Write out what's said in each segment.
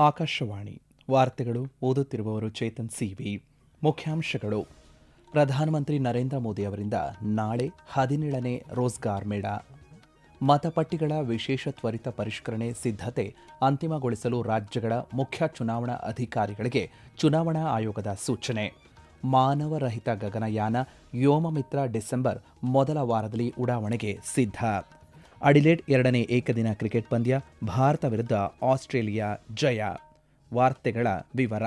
ಆಕಾಶವಾಣಿ ವಾರ್ತೆಗಳು ಓದುತ್ತಿರುವವರು ಚೇತನ್ ಸಿವಿ. ಮುಖ್ಯಾಂಶಗಳು. ಪ್ರಧಾನಮಂತ್ರಿ ನರೇಂದ್ರ ಮೋದಿ ಅವರಿಂದ ನಾಳೆ ಹದಿನೇಳನೇ ರೋಜ್ಗಾರ್ ಮೇಳ. ಮತಪಟ್ಟಿಗಳ ವಿಶೇಷ ತ್ವರಿತ ಪರಿಷ್ಕರಣೆ ಸಿದ್ಧತೆ ಅಂತಿಮಗೊಳಿಸಲು ರಾಜ್ಯಗಳ ಮುಖ್ಯ ಚುನಾವಣಾ ಅಧಿಕಾರಿಗಳಿಗೆ ಚುನಾವಣಾ ಆಯೋಗದ ಸೂಚನೆ. ಮಾನವರಹಿತ ಗಗನಯಾನ, ವ್ಯೋಮಮಿತ್ರ ಡಿಸೆಂಬರ್ ಮೊದಲ ವಾರದಲ್ಲಿ ಉಡಾವಣೆಗೆ ಸಿದ್ಧ. ಅಡಿಲೇಡ್ ಎರಡನೇ ಏಕದಿನ ಕ್ರಿಕೆಟ್ ಪಂದ್ಯ, ಭಾರತ ವಿರುದ್ಧ ಆಸ್ಟ್ರೇಲಿಯಾ ಜಯ. ವಾರ್ತೆಗಳ ವಿವರ.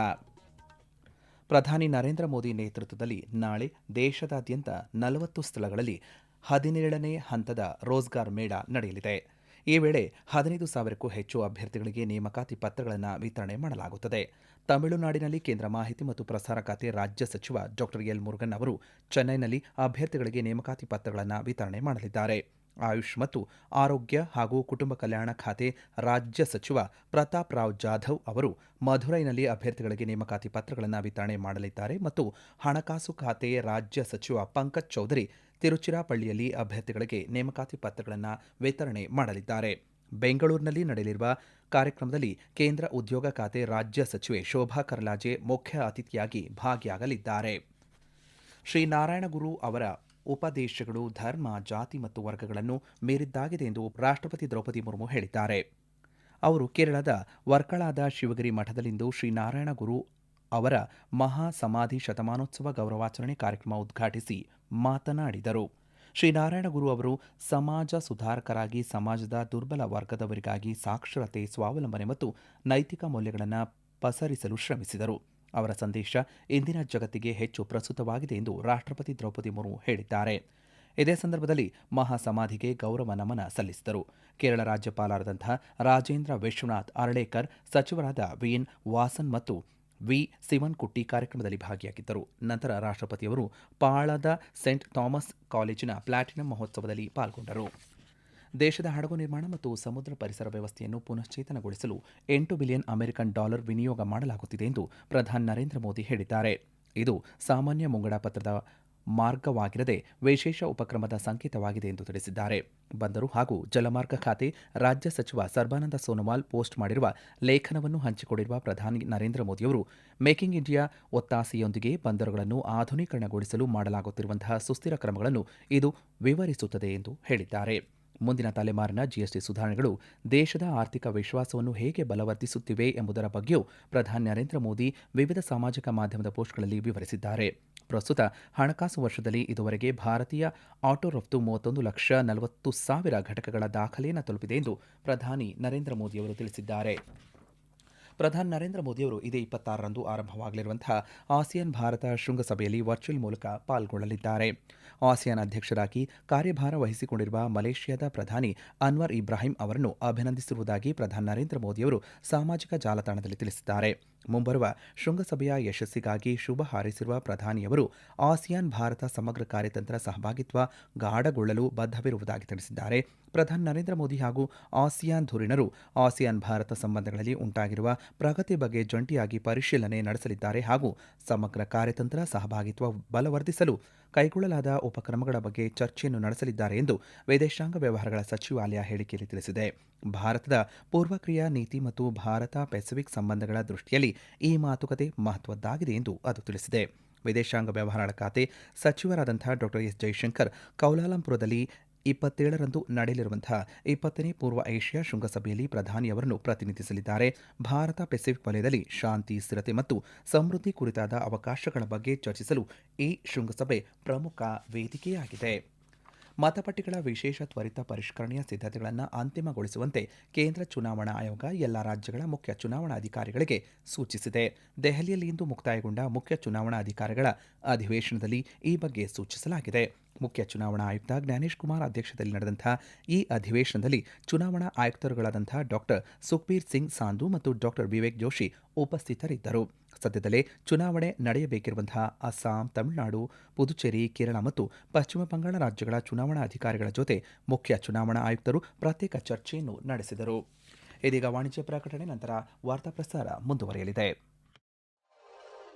ಪ್ರಧಾನಿ ನರೇಂದ್ರ ಮೋದಿ ನೇತೃತ್ವದಲ್ಲಿ ನಾಳೆ ದೇಶದಾದ್ಯಂತ ನಲವತ್ತು ಸ್ಥಳಗಳಲ್ಲಿ ಹದಿನೇಳನೇ ಹಂತದ ರೋಜ್ಗಾರ್ ಮೇಳ ನಡೆಯಲಿದೆ. ಈ ವೇಳೆ ಹದಿನೈದು ಸಾವಿರಕ್ಕೂ ಹೆಚ್ಚು ಅಭ್ಯರ್ಥಿಗಳಿಗೆ ನೇಮಕಾತಿ ಪತ್ರಗಳನ್ನು ವಿತರಣೆ ಮಾಡಲಾಗುತ್ತದೆ. ತಮಿಳುನಾಡಿನಲ್ಲಿ ಕೇಂದ್ರ ಮಾಹಿತಿ ಮತ್ತು ಪ್ರಸಾರ ಖಾತೆ ರಾಜ್ಯ ಸಚಿವ ಡಾಕ್ಟರ್ ಎಲ್ ಮುರುಗನ್ ಅವರು ಚೆನ್ನೈನಲ್ಲಿ ಅಭ್ಯರ್ಥಿಗಳಿಗೆ ನೇಮಕಾತಿ ಪತ್ರಗಳನ್ನು ವಿತರಣೆ ಮಾಡಲಿದ್ದಾರೆ. ಆಯುಷ್ ಮತ್ತು ಆರೋಗ್ಯ ಹಾಗೂ ಕುಟುಂಬ ಕಲ್ಯಾಣ ಖಾತೆ ರಾಜ್ಯ ಸಚಿವ ಪ್ರತಾಪ್ ರಾವ್ ಜಾಧವ್ ಅವರು ಮಧುರೈನಲ್ಲಿ ಅಭ್ಯರ್ಥಿಗಳಿಗೆ ನೇಮಕಾತಿ ಪತ್ರಗಳನ್ನು ವಿತರಣೆ ಮಾಡಲಿದ್ದಾರೆ ಮತ್ತು ಹಣಕಾಸು ಖಾತೆ ರಾಜ್ಯ ಸಚಿವ ಪಂಕಜ್ ಚೌಧರಿ ತಿರುಚಿರಾಪಳ್ಳಿಯಲ್ಲಿ ಅಭ್ಯರ್ಥಿಗಳಿಗೆ ನೇಮಕಾತಿ ಪತ್ರಗಳನ್ನು ವಿತರಣೆ ಮಾಡಲಿದ್ದಾರೆ. ಬೆಂಗಳೂರಿನಲ್ಲಿ ನಡೆಯಲಿರುವ ಕಾರ್ಯಕ್ರಮದಲ್ಲಿ ಕೇಂದ್ರ ಉದ್ಯೋಗ ಖಾತೆ ರಾಜ್ಯ ಸಚಿವೆ ಶೋಭಾ ಕರ್ಲಾಜೆ ಮುಖ್ಯ ಅತಿಥಿಯಾಗಿ ಭಾಗಿಯಾಗಲಿದ್ದಾರೆ. ಶ್ರೀ ನಾರಾಯಣಗುರು ಅವರ ಉಪದೇಶಗಳು, ಧರ್ಮ, ಜಾತಿ ಮತ್ತು ವರ್ಗಗಳನ್ನು ಮೀರಿದ್ದಾಗಿದೆ ಎಂದು ರಾಷ್ಟ್ರಪತಿ ದ್ರೌಪದಿ ಮುರ್ಮು ಹೇಳಿದ್ದಾರೆ. ಅವರು ಕೇರಳದ ವರ್ಕಳಾದ ಶಿವಗಿರಿ ಮಠದಲ್ಲಿಂದು ಶ್ರೀನಾರಾಯಣ ಗುರು ಅವರ ಮಹಾ ಸಮಾಧಿ ಶತಮಾನೋತ್ಸವ ಗೌರವಾಚರಣೆ ಕಾರ್ಯಕ್ರಮ ಉದ್ಘಾಟಿಸಿ ಮಾತನಾಡಿದರು. ಶ್ರೀನಾರಾಯಣ ಗುರು ಅವರು ಸಮಾಜ ಸುಧಾರಕರಾಗಿ, ಸಮಾಜದ ದುರ್ಬಲ ವರ್ಗದವರಿಗಾಗಿ ಸಾಕ್ಷರತೆ, ಸ್ವಾವಲಂಬನೆ ಮತ್ತು ನೈತಿಕ ಮೌಲ್ಯಗಳನ್ನು ಪಸರಿಸಲು ಶ್ರಮಿಸಿದರು. ಅವರ ಸಂದೇಶ ಇಂದಿನ ಜಗತ್ತಿಗೆ ಹೆಚ್ಚು ಪ್ರಸ್ತುತವಾಗಿದೆ ಎಂದು ರಾಷ್ಟ್ರಪತಿ ದ್ರೌಪದಿ ಮುರ್ಮು ಹೇಳಿದ್ದಾರೆ. ಇದೇ ಸಂದರ್ಭದಲ್ಲಿ ಮಹಾಸಮಾಧಿಗೆ ಗೌರವ ನಮನ ಸಲ್ಲಿಸಿದರು. ಕೇರಳ ರಾಜ್ಯಪಾಲರಾದಂಥ ರಾಜೇಂದ್ರ ವಿಶ್ವನಾಥ್ ಅರಳೇಕರ್, ಸಚಿವರಾದ ವಿಎನ್ ವಾಸನ್ ಮತ್ತು ವಿ ಸಿವನ್ಕುಟ್ಟಿ ಕಾರ್ಯಕ್ರಮದಲ್ಲಿ ಭಾಗಿಯಾಗಿದ್ದರು. ನಂತರ ರಾಷ್ಟ್ರಪತಿಯವರು ಪಾಳದ ಸೆಂಟ್ ಥಾಮಸ್ ಕಾಲೇಜಿನ ಪ್ಲಾಟಿನಂ ಮಹೋತ್ಸವದಲ್ಲಿ ಪಾಲ್ಗೊಂಡರು. ದೇಶದ ಹಡಗು ನಿರ್ಮಾಣ ಮತ್ತು ಸಮುದ್ರ ಪರಿಸರ ವ್ಯವಸ್ಥೆಯನ್ನು ಪುನಶ್ಚೇತನಗೊಳಿಸಲು ಎಂಟು ಬಿಲಿಯನ್ ಅಮೆರಿಕನ್ ಡಾಲರ್ ವಿನಿಯೋಗ ಮಾಡಲಾಗುತ್ತಿದೆ ಎಂದು ಪ್ರಧಾನಿ ನರೇಂದ್ರ ಮೋದಿ ಹೇಳಿದ್ದಾರೆ. ಇದು ಸಾಮಾನ್ಯ ಮುಂಗಡ ಪತ್ರದ ಮಾರ್ಗವಾಗಿರದೆ ವಿಶೇಷ ಉಪಕ್ರಮದ ಸಂಕೇತವಾಗಿದೆ ಎಂದು ತಿಳಿಸಿದ್ದಾರೆ. ಬಂದರು ಹಾಗೂ ಜಲಮಾರ್ಗ ಖಾತೆ ರಾಜ್ಯ ಸಚಿವ ಸರ್ಬಾನಂದ ಸೋನೋವಾಲ್ ಪೋಸ್ಟ್ ಮಾಡಿರುವ ಲೇಖನವನ್ನು ಹಂಚಿಕೊಂಡಿರುವ ಪ್ರಧಾನಿ ನರೇಂದ್ರ ಮೋದಿಯವರು, ಮೇಕಿಂಗ್ ಇಂಡಿಯಾ ಒತ್ತಾಸೆಯೊಂದಿಗೆ ಬಂದರುಗಳನ್ನು ಆಧುನೀಕರಣಗೊಳಿಸಲು ಮಾಡಲಾಗುತ್ತಿರುವಂತಹ ಸುಸ್ಥಿರ ಕ್ರಮಗಳನ್ನು ಇದು ವಿವರಿಸುತ್ತದೆ ಎಂದು ಹೇಳಿದ್ದಾರೆ. ಮುಂದಿನ ತಲೆಮಾರಿನ ಜಿಎಸ್ಟಿ ಸುಧಾರಣೆಗಳು ದೇಶದ ಆರ್ಥಿಕ ವಿಶ್ವಾಸವನ್ನು ಹೇಗೆ ಬಲವರ್ಧಿಸುತ್ತಿವೆ ಎಂಬುದರ ಬಗ್ಗೆಯೂ ಪ್ರಧಾನಿ ನರೇಂದ್ರ ಮೋದಿ ವಿವಿಧ ಸಾಮಾಜಿಕ ಮಾಧ್ಯಮದ ಪೋಸ್ಟ್ಗಳಲ್ಲಿ ವಿವರಿಸಿದ್ದಾರೆ. ಪ್ರಸ್ತುತ ಹಣಕಾಸು ವರ್ಷದಲ್ಲಿ ಇದುವರೆಗೆ ಭಾರತೀಯ ಆಟೋ ರಫ್ತು ಮೂವತ್ತೊಂದು ಲಕ್ಷ ನಲವತ್ತು ಸಾವಿರ ಘಟಕಗಳ ದಾಖಲೆಯನ್ನು ತಲುಪಿದೆ ಎಂದು ಪ್ರಧಾನಿ ನರೇಂದ್ರ ಮೋದಿಯವರು ತಿಳಿಸಿದ್ದಾರೆ. ಪ್ರಧಾನಿ ನರೇಂದ್ರ ಮೋದಿಯವರು ಇದೇ ಇಪ್ಪತ್ತಾರರಂದು ಆರಂಭವಾಗಲಿರುವಂತಹ ಆಸಿಯಾನ್ ಭಾರತ ಶೃಂಗಸಭೆಯಲ್ಲಿ ವರ್ಚುವಲ್ ಮೂಲಕ ಪಾಲ್ಗೊಳ್ಳಲಿದ್ದಾರೆ. ಆಸಿಯಾನ್ ಅಧ್ಯಕ್ಷರಾಗಿ ಕಾರ್ಯಭಾರ ವಹಿಸಿಕೊಂಡಿರುವ ಮಲೇಷ್ಯಾದ ಪ್ರಧಾನಿ ಅನ್ವರ್ ಇಬ್ರಾಹಿಂ ಅವರನ್ನು ಅಭಿನಂದಿಸಿರುವುದಾಗಿ ಪ್ರಧಾನಿ ನರೇಂದ್ರ ಮೋದಿಯವರು ಸಾಮಾಜಿಕ ಜಾಲತಾಣದಲ್ಲಿ ತಿಳಿಸಿದ್ದಾರೆ. ಮುಂಬರುವ ಶೃಂಗಸಭೆಯ ಯಶಸ್ಸಿಗಾಗಿ ಶುಭ ಹಾರೈಸಿರುವ ಪ್ರಧಾನಿಯವರು ಆಸಿಯಾನ್ ಭಾರತ ಸಮಗ್ರ ಕಾರ್ಯತಂತ್ರ ಸಹಭಾಗಿತ್ವ ಗಾಢಗೊಳ್ಳಲು ಬದ್ಧವಿರುವುದಾಗಿ ತಿಳಿಸಿದ್ದಾರೆ. ಪ್ರಧಾನಿ ನರೇಂದ್ರ ಮೋದಿ ಹಾಗೂ ಆಸಿಯಾನ್ ಧುರೀಣರು ಆಸಿಯಾನ್ ಭಾರತ ಸಂಬಂಧಗಳಲ್ಲಿ ಉಂಟಾಗಿರುವ ಪ್ರಗತಿ ಬಗ್ಗೆ ಜಂಟಿಯಾಗಿ ಪರಿಶೀಲನೆ ನಡೆಸಲಿದ್ದಾರೆ ಹಾಗೂ ಸಮಗ್ರ ಕಾರ್ಯತಂತ್ರ ಸಹಭಾಗಿತ್ವ ಬಲವರ್ಧಿಸಲು ಕೈಗೊಳ್ಳಲಾದ ಉಪಕ್ರಮಗಳ ಬಗ್ಗೆ ಚರ್ಚೆಯನ್ನು ನಡೆಸಲಿದ್ದಾರೆ ಎಂದು ವಿದೇಶಾಂಗ ವ್ಯವಹಾರಗಳ ಸಚಿವಾಲಯ ಹೇಳಿಕೆಯಲ್ಲಿ ತಿಳಿಸಿದೆ. ಭಾರತದ ಪೂರ್ವಕ್ರಿಯಾ ನೀತಿ ಮತ್ತು ಭಾರತ ಪೆಸಿಫಿಕ್ ಸಂಬಂಧಗಳ ದೃಷ್ಟಿಯಲ್ಲಿ ಈ ಮಾತುಕತೆ ಮಹತ್ವದ್ದಾಗಿದೆ ಎಂದು ಅದು ತಿಳಿಸಿದೆ. ವಿದೇಶಾಂಗ ವ್ಯವಹಾರಗಳ ಖಾತೆ ಸಚಿವರಾದಂಥ ಡಾಕ್ಟರ್ ಎಸ್ ಜೈಶಂಕರ್ ಕೌಲಾಲಂಪುರದಲ್ಲಿ ಇಪ್ಪತ್ತೇಳರಂದು ನಡೆಯಲಿರುವಂತಹ ಇಪ್ಪತ್ತನೇ ಪೂರ್ವ ಏಷ್ಯಾ ಶೃಂಗಸಭೆಯಲ್ಲಿ ಪ್ರಧಾನಿಯವರನ್ನು ಪ್ರತಿನಿಧಿಸಲಿದ್ದಾರೆ. ಭಾರತ ಪೆಸಿಫಿಕ್ ವಲಯದಲ್ಲಿ ಶಾಂತಿ, ಸ್ಥಿರತೆ ಮತ್ತು ಸಮೃದ್ಧಿ ಕುರಿತಾದ ಅವಕಾಶಗಳ ಬಗ್ಗೆ ಚರ್ಚಿಸಲು ಈ ಶೃಂಗಸಭೆ ಪ್ರಮುಖ ವೇದಿಕೆಯಾಗಿದೆ. ಮತಪಟ್ಟಿಗಳ ವಿಶೇಷ ತ್ವರಿತ ಪರಿಷ್ಕರಣೆಯ ಸಿದ್ಧತೆಗಳನ್ನು ಅಂತಿಮಗೊಳಿಸುವಂತೆ ಕೇಂದ್ರ ಚುನಾವಣಾ ಆಯೋಗ ಎಲ್ಲ ರಾಜ್ಯಗಳ ಮುಖ್ಯ ಚುನಾವಣಾಧಿಕಾರಿಗಳಿಗೆ ಸೂಚಿಸಿದೆ. ದೆಹಲಿಯಲ್ಲಿ ಇಂದು ಮುಕ್ತಾಯಗೊಂಡ ಮುಖ್ಯ ಚುನಾವಣಾಧಿಕಾರಿಗಳ ಅಧಿವೇಶನದಲ್ಲಿ ಈ ಬಗ್ಗೆ ಸೂಚಿಸಲಾಗಿದೆ. ಮುಖ್ಯ ಚುನಾವಣಾ ಆಯುಕ್ತ ಜ್ಞಾನೇಶ್ ಕುಮಾರ್ ಅಧ್ಯಕ್ಷತೆಯಲ್ಲಿ ನಡೆದಂಥ ಈ ಅಧಿವೇಶನದಲ್ಲಿ ಚುನಾವಣಾ ಆಯುಕ್ತರುಗಳಾದಂಥ ಡಾಕ್ಟರ್ ಸುಖ್ಬೀರ್ ಸಿಂಗ್ ಸಾಂಧು ಮತ್ತು ಡಾಕ್ಟರ್ ವಿವೇಕ್ ಜೋಶಿ ಉಪಸ್ಥಿತರಿದ್ದರು. ಸದ್ಯದಲ್ಲೇ ಚುನಾವಣೆ ನಡೆಯಬೇಕಿರುವಂತಹ ಅಸ್ಸಾಂ, ತಮಿಳುನಾಡು, ಪುದುಚೇರಿ, ಕೇರಳ ಮತ್ತು ಪಶ್ಚಿಮ ಬಂಗಾಳ ರಾಜ್ಯಗಳ ಚುನಾವಣಾ ಅಧಿಕಾರಿಗಳ ಜೊತೆ ಮುಖ್ಯ ಚುನಾವಣಾ ಆಯುಕ್ತರು ಪ್ರತ್ಯೇಕ ಚರ್ಚೆಯನ್ನು ನಡೆಸಿದರು. ಇದೀಗ ವಾಣಿಜ್ಯ ಪ್ರಕಟಣೆ, ನಂತರ ವಾರ್ತಾ ಪ್ರಸಾರ ಮುಂದುವರಿಯಲಿದೆ.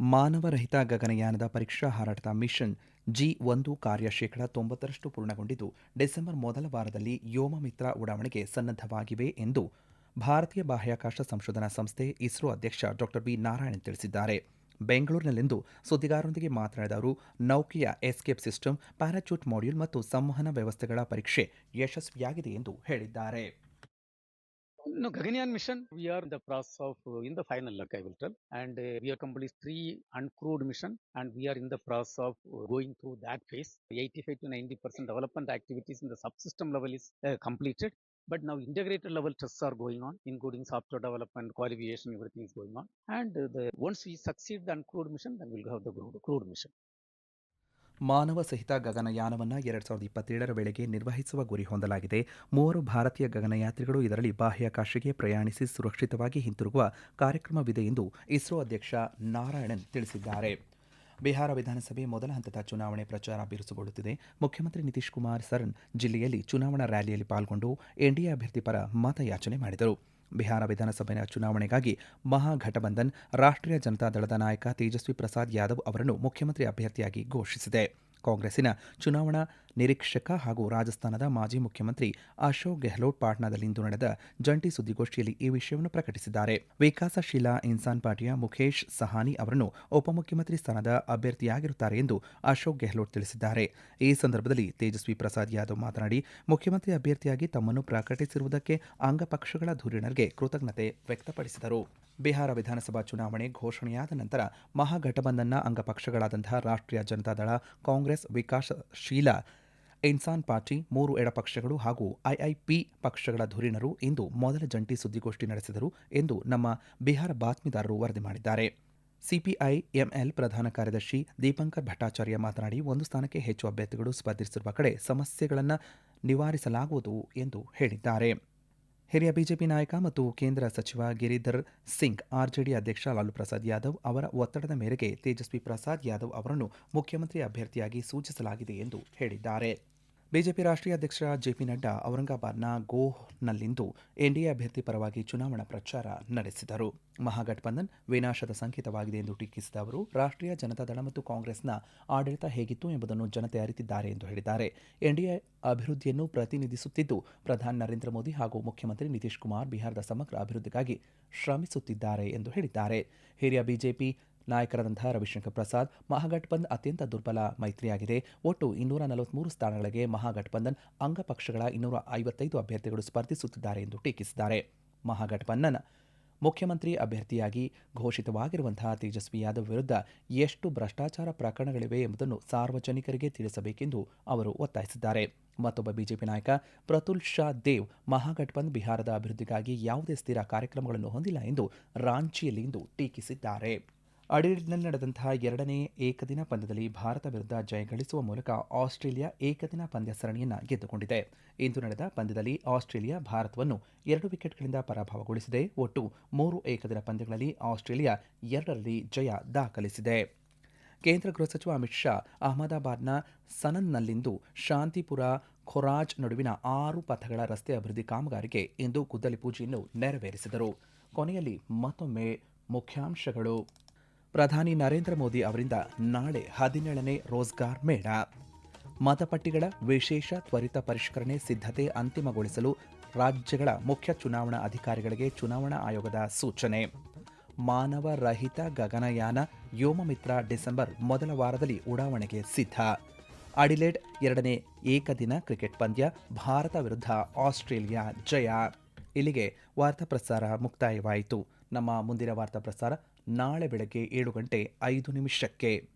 ಮಾನವರಹಿತ ಗಗನಯಾನದ ಪರೀಕ್ಷಾ ಹಾರಾಟದ ಮಿಷನ್ ಜಿ ಒಂದು ಕಾರ್ಯ ಶೇಕಡ ತೊಂಬತ್ತರಷ್ಟು ಪೂರ್ಣಗೊಂಡಿದ್ದು, ಡಿಸೆಂಬರ್ ಮೊದಲ ವಾರದಲ್ಲಿ ಯೋಮಮಿತ್ರ ಉಡಾವಣೆಗೆ ಸನ್ನದ್ಧವಾಗಿವೆ ಎಂದು ಭಾರತೀಯ ಬಾಹ್ಯಾಕಾಶ ಸಂಶೋಧನಾ ಸಂಸ್ಥೆ ಇಸ್ರೋ ಅಧ್ಯಕ್ಷ ಡಾಕ್ಟರ್ ಬಿ ನಾರಾಯಣ್ ತಿಳಿಸಿದ್ದಾರೆ. ಬೆಂಗಳೂರಿನಲ್ಲಿಂದು ಸುದ್ದಿಗಾರರೊಂದಿಗೆ ಮಾತನಾಡಿದ ಅವರು, ನೌಕೆಯ ಎಸ್ಕೇಪ್ ಸಿಸ್ಟಮ್, ಪ್ಯಾರಾಚೂಟ್ ಮಾಡ್ಯೂಲ್ ಮತ್ತು ಸಂವಹನ ವ್ಯವಸ್ಥೆಗಳ ಪರೀಕ್ಷೆ ಯಶಸ್ವಿಯಾಗಿದೆ ಎಂದು ಹೇಳಿದ್ದಾರೆ. No, Gaganyaan mission, we are in the process of, uh, in the final, like I will tell, and uh, we are completed three uncrewed mission, and we are in the process of uh, going through that phase. 85 to 90 percent development activities in the subsystem level is completed, but now integrated level tests are going on, including software development, qualification, everything is going on. And the once we succeed the uncrewed mission, then we'll have the crewed mission. ಮಾನವ ಸಹಿತ ಗಗನಯಾನವನ್ನು ಎರಡು ಸಾವಿರದ ಇಪ್ಪತ್ತೇಳರ ವೇಳೆಗೆ ನಿರ್ವಹಿಸುವ ಗುರಿ ಹೊಂದಲಾಗಿದೆ. ಮೂವರು ಭಾರತೀಯ ಗಗನಯಾತ್ರಿಗಳು ಇದರಲ್ಲಿ ಬಾಹ್ಯಾಕಾಶಕ್ಕೆ ಪ್ರಯಾಣಿಸಿ ಸುರಕ್ಷಿತವಾಗಿ ಹಿಂತಿರುಗುವ ಕಾರ್ಯಕ್ರಮವಿದೆ ಎಂದು ಇಸ್ರೋ ಅಧ್ಯಕ್ಷ ನಾರಾಯಣನ್ ತಿಳಿಸಿದ್ದಾರೆ. ಬಿಹಾರ ವಿಧಾನಸಭೆ ಮೊದಲ ಹಂತದ ಚುನಾವಣೆ ಪ್ರಚಾರ ಬಿರುಸುಗೊಳ್ಳುತ್ತಿದೆ. ಮುಖ್ಯಮಂತ್ರಿ ನಿತೀಶ್ ಕುಮಾರ್ ಸರಣ್ ಜಿಲ್ಲೆಯಲ್ಲಿ ಚುನಾವಣಾ ರ್ಯಾಲಿಯಲ್ಲಿ ಪಾಲ್ಗೊಂಡು ಎನ್ಡಿಎ ಅಭ್ಯರ್ಥಿ ಪರ ಮತಯಾಚನೆ ಮಾಡಿದರು. ಬಿಹಾರ ವಿಧಾನಸಭೆಯ ಚುನಾವಣೆಗಾಗಿ ಮಹಾಘಟಬಂಧನ್, ರಾಷ್ಟ್ರೀಯ ಜನತಾದಳದ ನಾಯಕ ತೇಜಸ್ವಿ ಪ್ರಸಾದ್ ಯಾದವ್ ಅವರನ್ನು ಮುಖ್ಯಮಂತ್ರಿ ಅಭ್ಯರ್ಥಿಯಾಗಿ ಘೋಷಿಸಿದೆ. ಕಾಂಗ್ರೆಸ್ಸಿನ ಚುನಾವಣಾ ನಿರೀಕ್ಷಕ ಹಾಗೂ ರಾಜಸ್ಥಾನದ ಮಾಜಿ ಮುಖ್ಯಮಂತ್ರಿ ಅಶೋಕ್ ಗೆಹ್ಲೋಟ್ ಪಾಟ್ನಾದಲ್ಲಿಂದು ನಡೆದ ಜಂಟಿ ಸುದ್ದಿಗೋಷ್ಠಿಯಲ್ಲಿ ಈ ವಿಷಯವನ್ನು ಪ್ರಕಟಿಸಿದ್ದಾರೆ. ವಿಕಾಸಶೀಲ ಇನ್ಸಾನ್ ಪಾರ್ಟಿಯ ಮುಖೇಶ್ ಸಹಾನಿ ಅವರನ್ನು ಉಪಮುಖ್ಯಮಂತ್ರಿ ಸ್ಥಾನದ ಅಭ್ಯರ್ಥಿಯಾಗಿರುತ್ತಾರೆ ಎಂದು ಅಶೋಕ್ ಗೆಹ್ಲೋಟ್ ತಿಳಿಸಿದ್ದಾರೆ. ಈ ಸಂದರ್ಭದಲ್ಲಿ ತೇಜಸ್ವಿ ಪ್ರಸಾದ್ ಯಾದವ್ ಮಾತನಾಡಿ, ಮುಖ್ಯಮಂತ್ರಿ ಅಭ್ಯರ್ಥಿಯಾಗಿ ತಮ್ಮನ್ನು ಪ್ರಕಟಿಸಿರುವುದಕ್ಕೆ ಅಂಗಪಕ್ಷಗಳ ಧುರೀಣರಿಗೆ ಕೃತಜ್ಞತೆ ವ್ಯಕ್ತಪಡಿಸಿದರು. ಬಿಹಾರ ವಿಧಾನಸಭಾ ಚುನಾವಣೆ ಘೋಷಣೆಯಾದ ನಂತರ ಮಹಾಘಟಬಂಧನ ಅಂಗಪಕ್ಷಗಳಾದಂತಹ ರಾಷ್ಟ್ರೀಯ ಜನತಾದಳ ಕಾಂಗ್ರೆಸ್, ವಿಕಾಸಶೀಲ ಇನ್ಸಾನ್ ಪಾರ್ಟಿ ಮೂರು ಎಡಪಕ್ಷಗಳು ಹಾಗೂ ಐಐಪಿ ಪಕ್ಷಗಳ ಧುರೀಣರು ಇಂದು ಮೊದಲ ಜಂಟಿ ಸುದ್ದಿಗೋಷ್ಠಿ ನಡೆಸಿದರು ಎಂದು ನಮ್ಮ ಬಿಹಾರ ಬಾತ್ಮೀದಾರರು ವರದಿ ಮಾಡಿದ್ದಾರೆ. ಸಿಪಿಐ, ಎಂಎಲ್ ಪ್ರಧಾನ ಕಾರ್ಯದರ್ಶಿ ದೀಪಂಕರ್ ಭಟ್ಟಾಚಾರ್ಯ ಮಾತನಾಡಿ, ಒಂದು ಸ್ಥಾನಕ್ಕೆ ಹೆಚ್ಚು ಅಭ್ಯರ್ಥಿಗಳು ಸ್ಪರ್ಧಿಸಿರುವ ಕಡೆ ಸಮಸ್ಯೆಗಳನ್ನು ನಿವಾರಿಸಲಾಗುವುದು ಎಂದು ಹೇಳಿದ್ದಾರೆ. ಹಿರಿಯ ಬಿಜೆಪಿ ನಾಯಕ ಮತ್ತು ಕೇಂದ್ರ ಸಚಿವ ಗಿರಿಧರ್ ಸಿಂಗ್, ಆರ್ಜೆಡಿ ಅಧ್ಯಕ್ಷ ಲಾಲು ಪ್ರಸಾದ್ ಯಾದವ್ ಅವರ ಒತ್ತಡದ ಮೇರೆಗೆ ತೇಜಸ್ವಿ ಪ್ರಸಾದ್ ಯಾದವ್ ಅವರನ್ನು ಮುಖ್ಯಮಂತ್ರಿ ಅಭ್ಯರ್ಥಿಯಾಗಿ ಸೂಚಿಸಲಾಗಿದೆ ಎಂದು ಹೇಳಿದ್ದಾರೆ. ಬಿಜೆಪಿ ರಾಷ್ಟ್ರೀಯ ಅಧ್ಯಕ್ಷ ಜೆಪಿ ನಡ್ಡಾ ಔರಂಗಾಬಾದ್ನ ಗೋಹ್ನಲ್ಲಿಂದು ಎನ್ಡಿಎ ಅಭ್ಯರ್ಥಿ ಪರವಾಗಿ ಚುನಾವಣಾ ಪ್ರಚಾರ ನಡೆಸಿದರು. ಮಹಾಗಠಬಂಧನ್ ವಿನಾಶದ ಸಂಕೇತವಾಗಿದೆ ಎಂದು ಟೀಕಿಸಿದ ಅವರು, ರಾಷ್ಟ್ರೀಯ ಜನತಾದಳ ಮತ್ತು ಕಾಂಗ್ರೆಸ್ನ ಆಡಳಿತ ಹೇಗಿತ್ತು ಎಂಬುದನ್ನು ಜನತೆ ಅರಿತಿದ್ದಾರೆ ಎಂದು ಹೇಳಿದ್ದಾರೆ. ಎನ್ಡಿಎ ಅಭಿವೃದ್ಧಿಯನ್ನು ಪ್ರತಿನಿಧಿಸುತ್ತಿದ್ದು, ಪ್ರಧಾನಿ ನರೇಂದ್ರ ಮೋದಿ ಹಾಗೂ ಮುಖ್ಯಮಂತ್ರಿ ನಿತೀಶ್ ಕುಮಾರ್ ಬಿಹಾರದ ಸಮಗ್ರ ಅಭಿವೃದ್ಧಿಗಾಗಿ ಶ್ರಮಿಸುತ್ತಿದ್ದಾರೆ ಎಂದು ಹೇಳಿದ್ದಾರೆ. ಹಿರಿಯ ಬಿಜೆಪಿ ನಾಯಕರಾದಂತಹ ರವಿಶಂಕರ್ ಪ್ರಸಾದ್ ಮಹಾಗಠಬಂಧನ್ ಅತ್ಯಂತ ದುರ್ಬಲ ಮೈತ್ರಿಯಾಗಿದೆ. ಒಟ್ಟು ಇನ್ನೂರ ನಲವತ್ಮೂರು ಸ್ಥಾನಗಳಿಗೆ ಮಹಾಗಠಬಂಧನ್ ಅಂಗಪಕ್ಷಗಳ ಇನ್ನೂರ ಐವತ್ತೈದು ಅಭ್ಯರ್ಥಿಗಳು ಸ್ಪರ್ಧಿಸುತ್ತಿದ್ದಾರೆ ಎಂದು ಟೀಕಿಸಿದ್ದಾರೆ. ಮಹಾಗಠಬಂಧನ್ ಮುಖ್ಯಮಂತ್ರಿ ಅಭ್ಯರ್ಥಿಯಾಗಿ ಘೋಷಿತವಾಗಿರುವಂತಹ ತೇಜಸ್ವಿ ಯಾದವ್ ವಿರುದ್ಧ ಎಷ್ಟು ಭ್ರಷ್ಟಾಚಾರ ಪ್ರಕರಣಗಳಿವೆ ಎಂಬುದನ್ನು ಸಾರ್ವಜನಿಕರಿಗೆ ತಿಳಿಸಬೇಕೆಂದು ಅವರು ಒತ್ತಾಯಿಸಿದ್ದಾರೆ. ಮತ್ತೊಬ್ಬ ಬಿಜೆಪಿ ನಾಯಕ ಪ್ರತುಲ್ ಶಾ ದೇವ್ ಮಹಾಗಠಬಂಧನ್ ಬಿಹಾರದ ಅಭಿವೃದ್ಧಿಗಾಗಿ ಯಾವುದೇ ಸ್ಥಿರ ಕಾರ್ಯಕ್ರಮಗಳನ್ನು ಹೊಂದಿಲ್ಲ ಎಂದು ರಾಂಚಿಯಲ್ಲಿಂದು ಟೀಕಿಸಿದ್ದಾರೆ. ಅಡಿಲೇಡ್ನಲ್ಲಿ ನಡೆದಂತಹ ಎರಡನೇ ಏಕದಿನ ಪಂದ್ಯದಲ್ಲಿ ಭಾರತ ವಿರುದ್ಧ ಜಯ ಗಳಿಸುವ ಮೂಲಕ ಆಸ್ಟ್ರೇಲಿಯಾ ಏಕದಿನ ಪಂದ್ಯ ಸರಣಿಯನ್ನು ಗೆದ್ದುಕೊಂಡಿದೆ. ಇಂದು ನಡೆದ ಪಂದ್ಯದಲ್ಲಿ ಆಸ್ಟ್ರೇಲಿಯಾ ಭಾರತವನ್ನು ಎರಡು ವಿಕೆಟ್ಗಳಿಂದ ಪರಾಭವಗೊಳಿಸಿದೆ. ಒಟ್ಟು ಮೂರು ಏಕದಿನ ಪಂದ್ಯಗಳಲ್ಲಿ ಆಸ್ಟ್ರೇಲಿಯಾ ಎರಡರಲ್ಲಿ ಜಯ ದಾಖಲಿಸಿದೆ. ಕೇಂದ್ರ ಗೃಹ ಸಚಿವ ಅಮಿತ್ ಶಾ ಅಹಮದಾಬಾದ್ನ ಸನನ್ನಲ್ಲಿಂದು ಶಾಂತಿಪುರ ಖೊರಾಜ್ ನಡುವಿನ ಆರು ಪಥಗಳ ರಸ್ತೆ ಅಭಿವೃದ್ಧಿ ಕಾಮಗಾರಿಗೆ ಇಂದು ಗುದ್ದಲಿ ಪೂಜೆಯನ್ನು ನೆರವೇರಿಸಿದರು. ಕೊನೆಯಲ್ಲಿ ಮತ್ತೊಮ್ಮೆ ಮುಖ್ಯಾಂಶಗಳು. ಪ್ರಧಾನಿ ನರೇಂದ್ರ ಮೋದಿ ಅವರಿಂದ ನಾಳೆ ಹದಿನೇಳನೇ ರೋಜ್ಗಾರ್ ಮೇಳ. ಮತಪಟ್ಟಿಗಳ ವಿಶೇಷ ತ್ವರಿತ ಪರಿಷ್ಕರಣೆ ಸಿದ್ಧತೆ ಅಂತಿಮಗೊಳಿಸಲು ರಾಜ್ಯಗಳ ಮುಖ್ಯ ಚುನಾವಣಾ ಅಧಿಕಾರಿಗಳಿಗೆ ಚುನಾವಣಾ ಆಯೋಗದ ಸೂಚನೆ. ಮಾನವ ರಹಿತ ಗಗನಯಾನ ವ್ಯೋಮಮಿತ್ರ ಡಿಸೆಂಬರ್ ಮೊದಲ ವಾರದಲ್ಲಿ ಉಡಾವಣೆಗೆ ಸಿದ್ಧ. ಅಡಿಲೇಡ್ ಎರಡನೇ ಏಕದಿನ ಕ್ರಿಕೆಟ್ ಪಂದ್ಯ, ಭಾರತ ವಿರುದ್ಧ ಆಸ್ಟ್ರೇಲಿಯಾ ಜಯ. ಇಲ್ಲಿಗೆ ವಾರ್ತಾ ಪ್ರಸಾರ ಮುಕ್ತಾಯವಾಯಿತು. ನಮ್ಮ ಮುಂದಿನ ವಾರ್ತಾ ಪ್ರಸಾರ ನಾಳೆ ಬೆಳಗ್ಗೆ ಏಳು ಗಂಟೆ ಐದು ನಿಮಿಷಕ್ಕೆ.